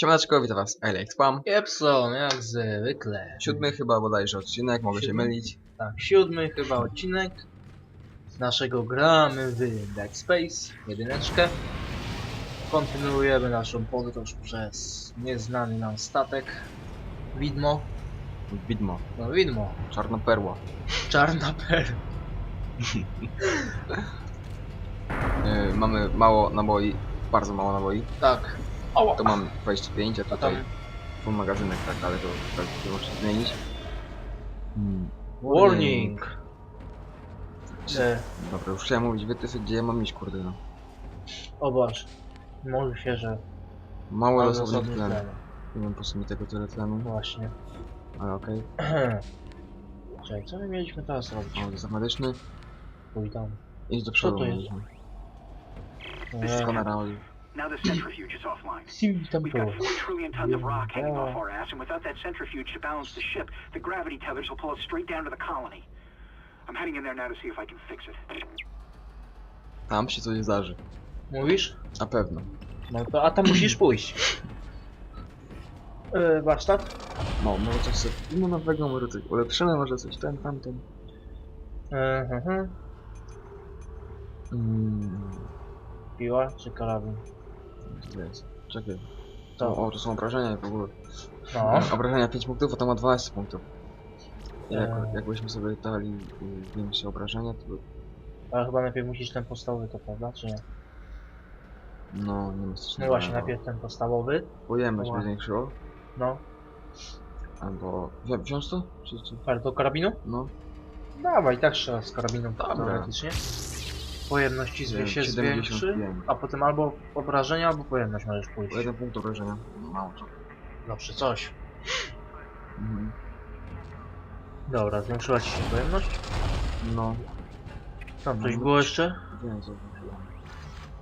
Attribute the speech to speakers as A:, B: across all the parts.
A: Siemaneczko, witam was, Alex Spam.
B: Epson, jak zwykle.
A: Siódmy chyba bodajże odcinek, mogę się
B: Siódmy?
A: mylić.
B: Tak, siódmy chyba odcinek z naszego gramy w Dead Space, jedyneczkę. Kontynuujemy naszą podróż przez nieznany nam statek. Widmo,
A: Widmo,
B: no widmo,
A: czarna perła.
B: czarna perła.
A: Yy, mamy mało naboi, bardzo mało naboi.
B: Tak. Ała.
A: To mam 25, a
B: A tam
A: tutaj full magazynek, tak, ale to, to, to muszę zmienić. Hmm.
B: warning. E,
A: Dobra, już chciałem mówić wytysy, gdzie ja mam iść, kurde no.
B: obacz. Mówi się, że
A: Mało
B: mamy
A: losownych
B: osobny
A: tlen. Nie wiem po co mi tego tyle tlenu,
B: Właśnie.
A: ale okej.
B: Czekaj, co my mieliśmy teraz robić?
A: Okay. Za medyczny,
B: Pójdę.
A: idź do przodu.
B: to jest? Nie.
A: Wszystko na raoli.
C: Now the centrifuge is offline. We've got four trillion tons of rock hanging off our ass, and without that centrifuge to balance the ship, the gravity tethers will pull us straight down to the colony. I'm heading in there now to see if I can fix it.
A: Tam się coś zdarzy.
B: Mówisz?
A: Na pewno.
B: No to, a tam musisz pójść. Yy, warsztat?
A: No, może coś sobie no nowego, może coś ulepszymy, może coś ten, tamten.
B: Mhm.
A: Mm,
B: Piła czy karabin?
A: Jest? Czekaj.
B: To.
A: O, to są obrażenia w ogóle.
B: No.
A: Obrażenia 5 punktów, a to ma 12 punktów. Jak,
B: Eee.
A: jakbyśmy sobie dali y, większe obrażenia, to by...
B: Ale chyba najpierw musisz ten podstawowy to, prawda? Czy nie?
A: No, nie ma coś
B: No właśnie, najpierw ten podstawowy.
A: Pojemność by zwiększyło.
B: No.
A: Albo... Wzi wziąć to? Czy, czy...
B: Ale do karabinu?
A: No.
B: Dawaj, tak trzeba z karabinu
A: Dobra.
B: teoretycznie. Pojemności zwie się zwiększy,
A: 75.
B: a potem albo obrażenia, albo pojemność możesz pójść.
A: O jeden punkt obrażenia. Mało co.
B: Zawsze coś.
A: Mhm.
B: Dobra, zwiększyła ci się pojemność?
A: No.
B: Tam coś
A: No.
B: było jeszcze?
A: Wiem co.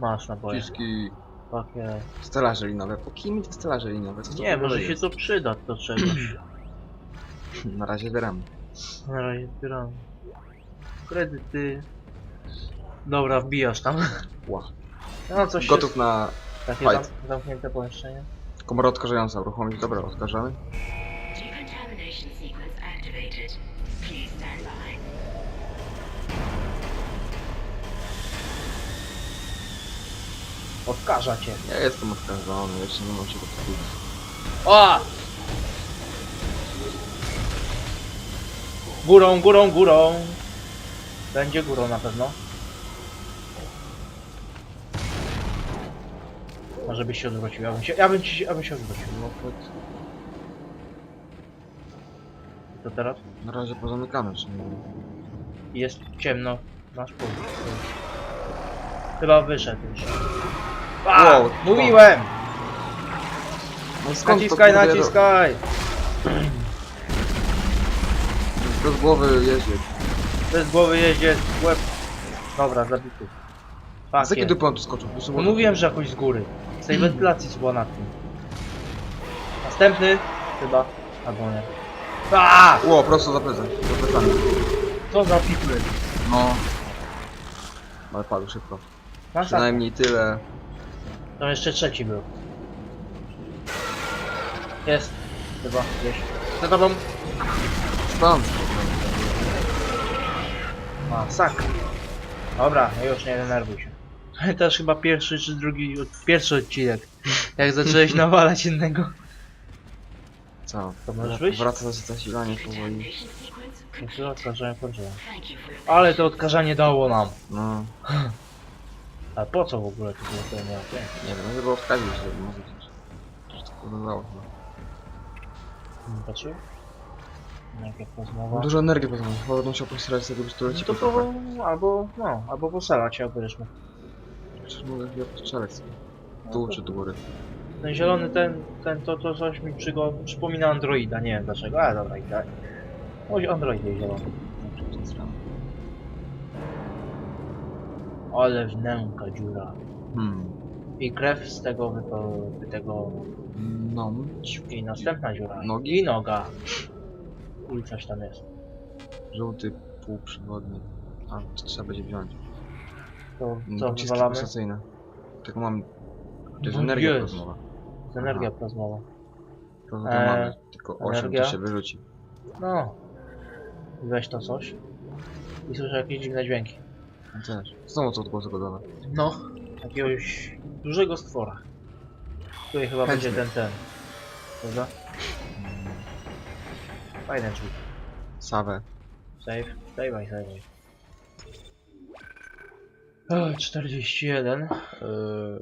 B: Masz naboje.
A: Ciski...
B: Takie...
A: Stelaże linowe. Po kim te stelaże linowe? Co to
B: Nie,
A: w ogóle
B: może się
A: jest?
B: to przyda do czegoś.
A: Na razie gram.
B: Na razie zbieram kredyty. Dobra, wbijasz tam.
A: Ła.
B: No coś
A: Gotów na
B: Jest, takie zam,
A: fight.
B: zamknięte pomieszczenie.
A: komorę odkażającą uruchomić. Dobra, odkażamy.
D: Decontamination sequence activated. Please stand by.
B: Odkaża cię.
A: Ja jestem odkażony, jeszcze nie mam się do kupić.
B: O! Górą, górą, górą. Będzie górą na pewno. Może byś się odwrócił, ja bym się, ja bym ci, ja bym się odwrócił.
A: No
B: I to teraz?
A: na razie pozamykane, czy nie?
B: Jest ciemno. Masz pół. Chyba wyszedł już. A,
A: Wow,
B: mówiłem!
A: No skąd
B: Naciskaj,
A: to, kurde,
B: naciskaj!
A: To, z głowy jeździ.
B: Bez głowy jeździe łeb. Dobra, zabity.
A: Z jakiej dupy on tu skoczył? Po prostu
B: No mówiłem, że jakoś z góry. Tej wentylacji była nad tym. Następny? Chyba. Albo nie. A!
A: Ło, prosto za plecem. Za plecami.
B: Co za pipły.
A: No. Ale padł szybko.
B: Masz
A: Przynajmniej tyle.
B: Tam jeszcze trzeci był. Jest. Chyba gdzieś. Za tobą.
A: Stąd.
B: Masakra. Dobra, już nie denerwuj się. Też chyba pierwszy czy drugi, pierwszy odcinek. Jak zacząłeś nawalać innego.
A: Co?
B: To możesz wyjść?
A: Wraca za zasilanie powoli.
D: You for your
B: Ale to odkażanie dało nam.
A: No.
B: A po co w ogóle to było to nie okej.
A: Nie wiem, żeby odkazić, żeby może coś. Coś to podobało chyba.
B: Nie patrzył? Jakie
A: Mam
B: pozmowa.
A: dużo energii poznał. Chyba będę musiał posierać z tego pistolecie.
B: No to po, albo, no, albo posalać się obierzmy.
A: Przecież mogę chyba postrzelać sobie. Tu czy do góry.
B: Ten zielony, ten, ten, to, to coś mi przygo, przypomina Androida, nie wiem dlaczego, ale dobra, i tak. Oj, Android jest zielony. Ale wnęka dziura.
A: Hmm.
B: I krew z tego wypo, tego...
A: No.
B: I następna dziura.
A: Nogi?
B: I noga. Coś tam jest.
A: Żółty półprzewodnik. A, to trzeba będzie wziąć.
B: To
A: No,
B: co,
A: Pociski
B: wywalamy?
A: pulsacyjne. Tak mam... To jest
B: No
A: energia
B: jest.
A: rozmowa.
B: energia plazmowa.
A: To, to
B: Eee,
A: mamy. Tylko 8
B: energia.
A: to się wyrzuci.
B: No. Weź to coś. I słyszę jakieś dziwne dźwięki.
A: No też. Znowu to odgłosy godowe.
B: No. Jakiegoś dużego stwora. Tutaj chyba
A: Chętny.
B: będzie ten ten. Prawda? Fajne drzwi.
A: Sawę.
B: Save. Save, save. O, 41. Yy,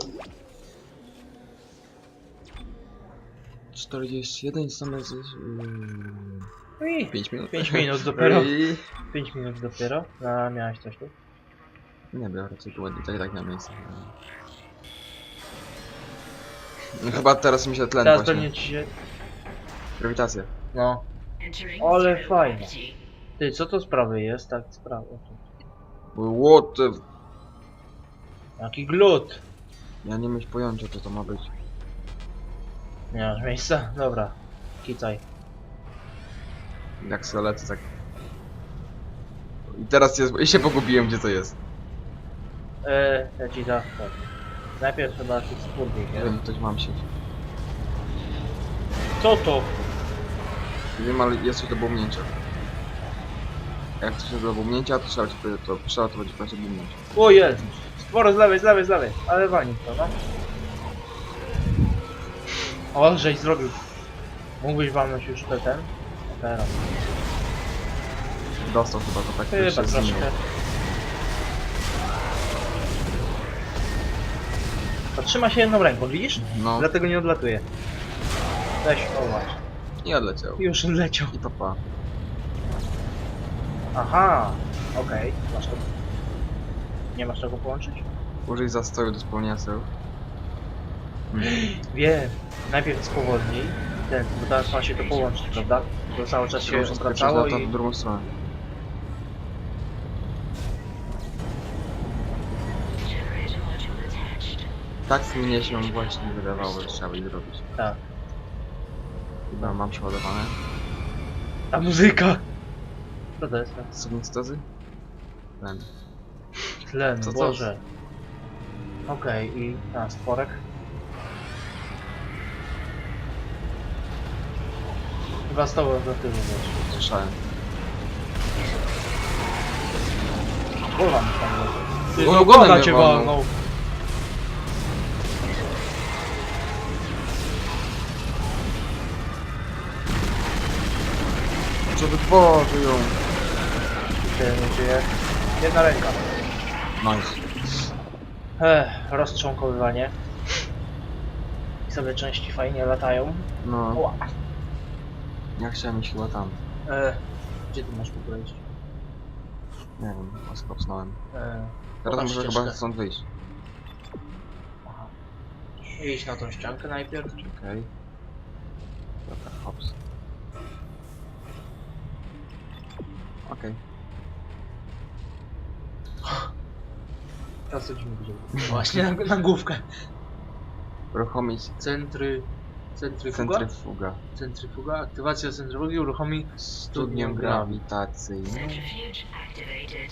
A: 41 same z... Mm,
B: no i
A: 5 minut.
B: 5 minut dopiero.
A: I...
B: 5 minut dopiero. A miałeś coś tu?
A: Nie co tu ładnie, tak tak na miejsce. No chyba teraz mi się tlen
B: Teraz
A: właśnie.
B: pewnie ci się...
A: Grawitacja.
B: No. Ale
D: gravity.
B: Ty, co to z prawej jest? Tak, z prawej.
A: What the...
B: Jaki glut!
A: Ja nie mieć pojęcia co to ma być.
B: Nie masz miejsca? Dobra. Kicaj.
A: Jak se lecę tak... I teraz jest... I się pogubiłem gdzie to jest.
B: Eee, ja ci da. Tak. Najpierw trzeba się spódnik,
A: Nie
B: nie?
A: wiem, ktoś mam się.
B: Co to?
A: Nie wiem, ale jest coś do bumnięcia. Jak coś jest do bumnięcia, to trzeba powiedzieć, to trzeba to będzie właśnie bumnięć.
B: O jest! Sporo z lewej, z lewej, z lewej. Ale wani to, no. O, żeś zrobił. Mógłbyś walnąć już te ten? A Teraz.
A: Dostał chyba to tak
B: Chyba troszkę.
A: zmienił.
B: To trzyma się jedną ręką, widzisz?
A: No,
B: Dlatego nie odlatuje. Weź, o właśnie.
A: i odleciał.
B: Już leciał.
A: I papa.
B: Aha, okej. Masz to. Nie masz czego połączyć?
A: Użyj zastoju do spełnienia celu.
B: Wiem. Najpierw spowolnij. Ten, bo teraz ma się to połączyć, prawda? To cały czas się
A: Muszę
B: obracało
A: lata
B: i...
A: w drugą stronę. Tak mnie się właśnie wydawało, że trzeba by zrobić.
B: Tak.
A: Chyba mam przeładowane.
B: Ta muzyka! Co to jest?
A: Subnicytozy? Ten.
B: Tlen,
A: Co to?
B: Boże. Okej, i... A, stworek? Chyba z tobą do tyłu wiesz.
A: Słyszałem.
B: Głowa mi tam leży. Ty,
A: No,
B: no,
A: ogonem
B: głowa
A: mnie
B: cię
A: walnął.
B: walnął.
A: Co wytworzył ją?
B: Ty, nie żyje. Jedna ręka.
A: Nice.
B: Ech, roztrząkowywanie. I sobie części fajnie latają.
A: No,
B: Ła.
A: ja chciałem iść chyba tam.
B: E, gdzie ty masz w ogóle iść?
A: Nie wiem, skopsnąłem.
B: E,
A: Teraz
B: Pokaż
A: muszę
B: ścieżkę.
A: chyba stąd wyjść.
B: aha. Idź na tą ściankę najpierw.
A: Okej. Dobra, hops. Okej.
B: Teraz co ci mówię. Właśnie na, na główkę.
A: Uruchomić
B: Centry... Centryfuga?
A: centryfuga.
B: Centryfuga. Aktywacja centryfugi uruchomi
A: Studnię grawitacyjną.
D: Centrifuge activated.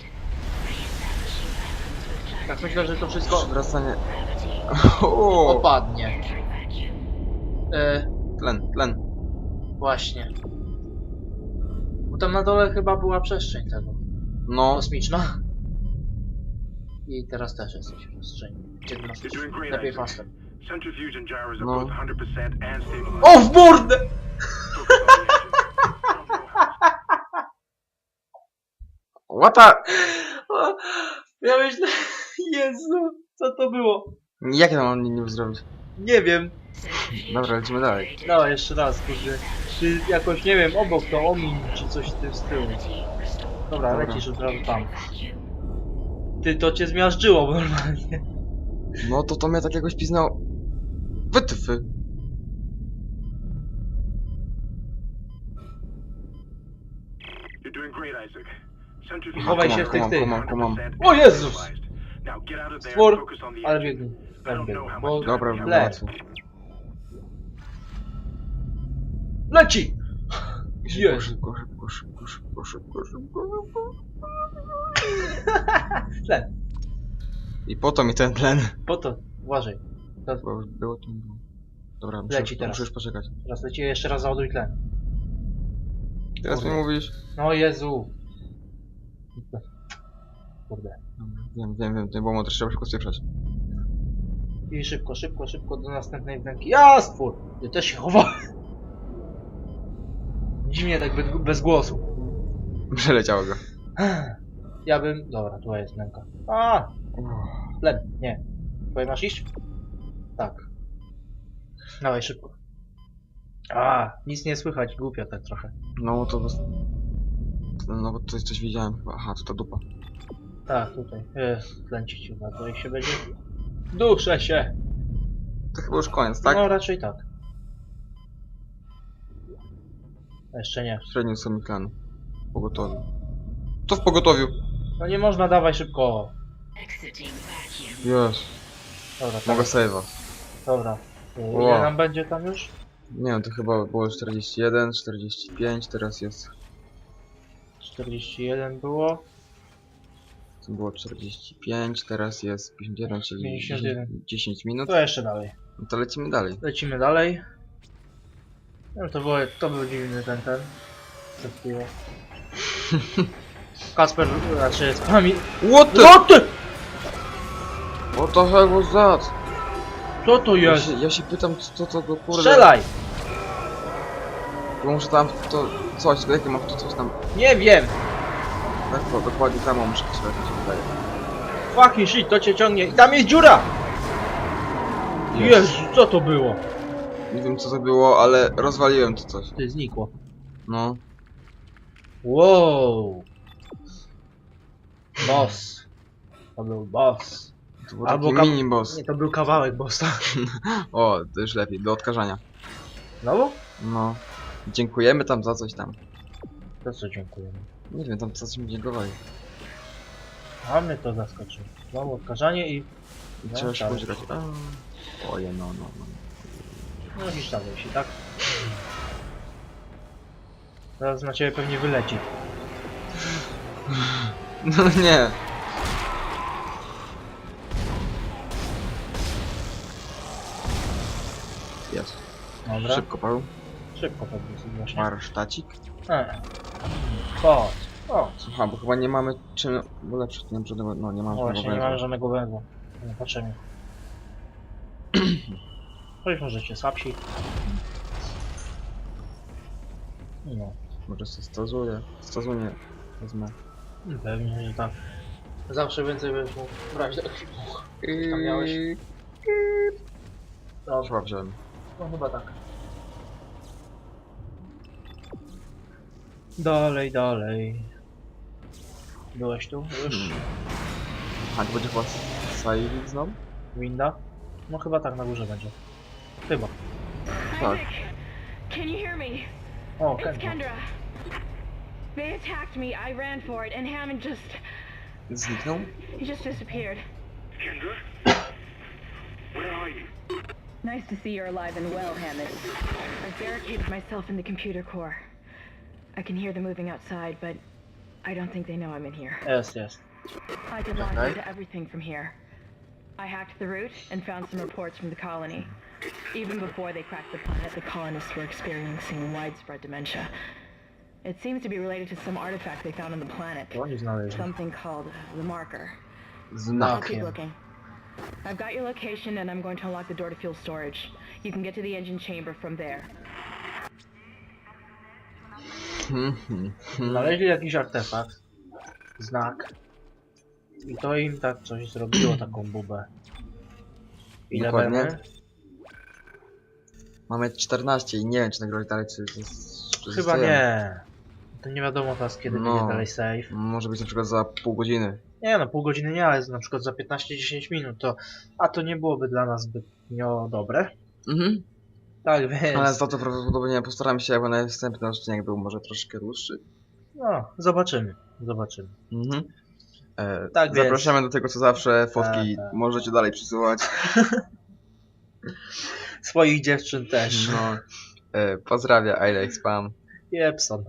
D: Reestablishing balance with
B: Tak myślę, że to wszystko
D: gravity.
A: O,
B: opadnie.
D: Entering vacuum.
B: E,
A: Tlen, tlen.
B: właśnie. Bo tam na dole chyba była przestrzeń tego.
A: No,
B: Kosmiczna. I teraz też jesteś w przestrzeni. Gdzie masz lepiej
C: are
A: No.
C: both 100% and stable.
B: O, w mordę!
A: What.
B: O, Ja myślę, Jezu, co to było?
A: Jak ja mam nim zrobić?
B: Nie wiem.
A: Dobra, lecimy dalej.
B: No, jeszcze raz, kurde. Czy jakoś, nie wiem, obok to omin, czy coś w tym stylu. Dobra,
A: Dobra.
B: lecisz od razu tam. Ty, to cię zmiażdżyło normalnie.
A: No to to mnie tak jakoś piznęło. Wytyfy.
C: You're doing great, Isaac. Centrifuge
B: Chowaj się w tych tych.
A: kumam, kumam.
C: 100%
B: O Jezus!
C: Now get out of there and
B: Stwór,
C: focus on the
B: ale
C: engine.
B: biegnij.
C: Don't
B: biegnij, bo
A: Dobra,
C: have
B: Le.
A: wracam.
B: leci!
A: Szybko,
B: Jest.
A: szybko, szybko, szybko, szybko, szybko, szybko, szybko.
B: Tlen.
A: I po to mi ten tlen.
B: Po to, uważaj.
A: Bo już było to. Dobra, muszę,
B: Leci
A: już-
B: teraz.
A: muszę już poczekać.
B: Teraz leci jeszcze raz załaduj tlen.
A: Teraz mi
B: Kurde.
A: mówisz?
B: No Jezu. Kurde.
A: Wiem, wiem, wiem, nie było też trzeba szybko spieprzać.
B: I szybko, szybko, szybko do następnej wnęki. Ja stwór! Ja też się chowałem. Dziwnie tak bez, bez głosu.
A: Przeleciało go.
B: Ja bym... Dobra, tu jest wnęka. A, Len, nie. Tutaj masz iść? Tak. Dawaj szybko. A, nic nie słychać, głupio tak trochę.
A: No to... No bo coś, coś widziałem chyba. Aha, to ta dupa.
B: Tak, tutaj. Jest, lęcić chyba, tutaj się będzie. Duszę się!
A: To chyba już koniec, tak?
B: No raczej tak. Jeszcze nie.
A: Średnim są mi. Pogotowiu. To w pogotowiu.
B: No nie można, dawaj szybko.
A: Jest.
B: Dobra, tak.
A: Mogę save'a.
B: Dobra.
A: Wow.
B: Ile nam będzie tam już?
A: Nie wiem, to chyba było 41, 45, teraz jest...
B: 41 było.
A: To było 45, teraz jest 51, czyli
B: 51.
A: 10, 10 minut.
B: To jeszcze dalej.
A: No to lecimy dalej.
B: Lecimy dalej. No to było, to był dziwny ten ten. Przed chwilą. Kasper jest pamięć.
A: What the...
B: No ty!
A: What the hell was that?
B: Co to
A: Ja
B: jest?
A: się, ja się pytam, co to do kurde...
B: Strzelaj!
A: Bo muszę tam to... Coś, jakie mam to coś tam...
B: Nie wiem!
A: Tak, bo dokładnie tam muszę strzelać, mi się wydaje.
B: Fucking shit, to cię ciągnie. I tam jest dziura! Jezu, co to było?
A: Nie wiem co to było, ale rozwaliłem to coś.
B: Ty znikło.
A: No.
B: Wow! Boss. To był boss.
A: To był
B: Albo
A: taki mini boss.
B: Nie, to był kawałek bossa.
A: O, to już lepiej, do odkażania.
B: Znowu?
A: No. Dziękujemy tam za coś tam.
B: To co dziękujemy.
A: Nie wiem, tam coś mi dziękowali.
B: A mnie to zaskoczyło. Znowu odkażanie i...
A: I
B: No,
A: trzeba się
B: tak.
A: pożreć. Oje, no, no, no.
B: No gdzieś tam wisi, tak? Teraz na ciebie pewnie wyleci.
A: No nie. Jest.
B: Dobra.
A: Szybko, Paweł.
B: Szybko pewnie właśnie.
A: Warsztacik.
B: E. Chodź. O,
A: Słuchaj, bo chyba nie mamy czym ulepszyć. Nie mam żadnego, no nie mam
B: no właśnie, nie
A: żadnego
B: mamy
A: węgla.
B: żadnego węgla. Nie patrzymy. Choć możecie słabsi. No,
A: Może się stazuję. Stazuję. Wezmę.
B: Pewnie, że tak. Zawsze więcej będziesz mógł brać do ekwipunku. Tam miałeś? Dobrze,
A: Chyba wziąłem.
B: no chyba tak. Dalej, dalej. Byłeś tu już?
A: Hmm. A to będzie chyba Saili znowu?
B: Winda? No chyba tak na górze będzie. Chyba.
A: Tak.
D: Can you hear me?
B: O,
D: It's
B: Kendra.
D: Kendra. They attacked me. I ran for it, and Hammond just
A: Zniknął?
D: he killed? He just disappeared.
C: Kendra? Where are you?
D: Nice to see you're alive and well, Hammond. I've barricaded myself in the computer core. I can hear them moving outside, but I don't think they know I'm in here.
B: Yes, yes.
D: I can launch
A: Okay.
D: into everything from here. I hacked the route and found some reports from the colony. Even before they cracked the planet, the colonists were experiencing widespread dementia. It seems to be related to some artifact they found on the planet.
B: To oni znaleźli.
D: Something called the marker. I'll
A: Znak.
D: keep
B: Znakiem.
D: looking. I've got your location and I'm going to unlock the door to fuel storage. You can get to the engine chamber from there.
A: Hmm, hmm, hmm.
B: Znaleźli jakiś artefakt. Znak. I to im tak coś zrobiło, taką bubę. Ile
A: Dokładnie. Mamy 14 i nie wiem czy nagrali dalej czy... czy, czy
B: Chyba
A: żyjemy.
B: nie. To nie wiadomo teraz kiedy
A: No.
B: będzie dalej save.
A: Może być na przykład za pół godziny.
B: Nie no, pół godziny nie, ale na przykład za 15-10 minut to... A to nie byłoby dla nas zbytnio dobre.
A: Mhm.
B: Tak więc...
A: Ale za to prawdopodobnie postaram się, aby następny odcinek był może troszkę dłuższy.
B: No, zobaczymy. Zobaczymy.
A: Mhm. E,
B: Tak więc-
A: zapraszamy do tego co zawsze, fotki
B: Tak, tak.
A: możecie dalej przysyłać.
B: Swoich dziewczyn też.
A: No. E, pozdrawia, like spam.
B: Jepson.